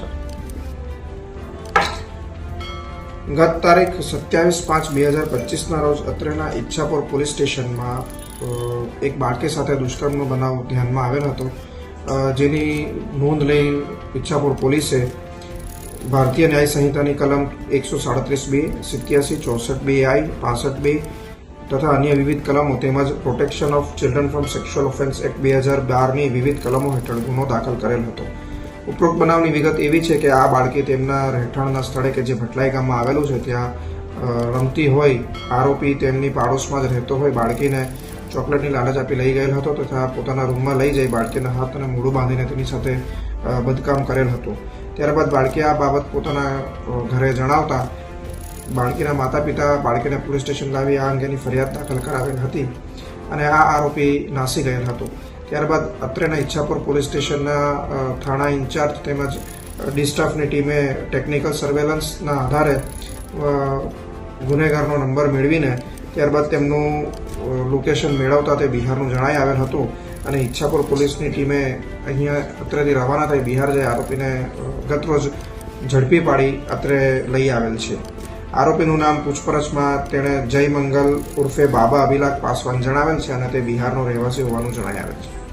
છે. ગત તારીખ સત્યાવીસ પાંચ બે હજાર પચીસના રોજ અત્રેના ઈચ્છાપુર પોલીસ સ્ટેશનમાં એક બાળકી સાથે દુષ્કર્મનો બનાવ ધ્યાનમાં આવેલ હતો. જેની નોંધ લઈ ઈચ્છાપુર પોલીસે ભારતીય ન્યાય સંહિતાની કલમ એકસો સાડત્રીસ બે, સિત્યાસી ચોસઠ બે આઈ, પાસઠ બે તથા અન્ય વિવિધ કલમો તેમજ protection of children from sexual offence act બે હજાર બારની વિવિધ કલમો હેઠળ ગુનો દાખલ કરેલ હતો. ઉપરોક્ત બનાવની વિગત એવી છે કે આ બાળકી તેમના રહેઠાણના સ્થળે કે જે ભટલાઈ ગામમાં આવેલું છે, ત્યાં રમતી હોય, આરોપી તેમની પાડોશમાં જ રહેતો હોય, બાળકીને ચોકલેટની લાલચ આપી લઈ ગયેલ હતો તથા પોતાના રૂમમાં લઈ જઈ બાળકીના હાથ અને મોઢું બાંધીને તેની સાથે બદકામ કરેલ હતું. ત્યારબાદ બાળકી આ બાબત પોતાના ઘરે જણાવતા બાળકીના માતા પિતા બાળકીને પોલીસ સ્ટેશન લાવી આ અંગેની ફરિયાદ દાખલ કરાવેલ હતી અને આ આરોપી નાસી ગયેલ હતો. ત્યારબાદ અત્રેના ઈચ્છાપુર પોલીસ સ્ટેશનના થાણા ઇન્ચાર્જ તેમજ ડિસ્ટાફની ટીમે ટેકનિકલ સર્વેલન્સના આધારે ગુનેગારનો નંબર મેળવીને ત્યારબાદ તેમનું લોકેશન મેળવતા તે બિહારનું જણાઈ આવેલ હતું અને ઈચ્છાપુર પોલીસની ટીમે અહીંયા અત્રેથી રવાના થઈ બિહાર જઈ આરોપીને ગતરોજ ઝડપી પાડી અત્રે લઈ આવેલ છે. આરોપીનું નામ પૂછપરછમાં તેણે જય મંગલ ઉર્ફે બાબા અભિલાખ પાસવાન જણાવેલ છે અને તે બિહારનો રહેવાસી હોવાનું જણાઈ છે.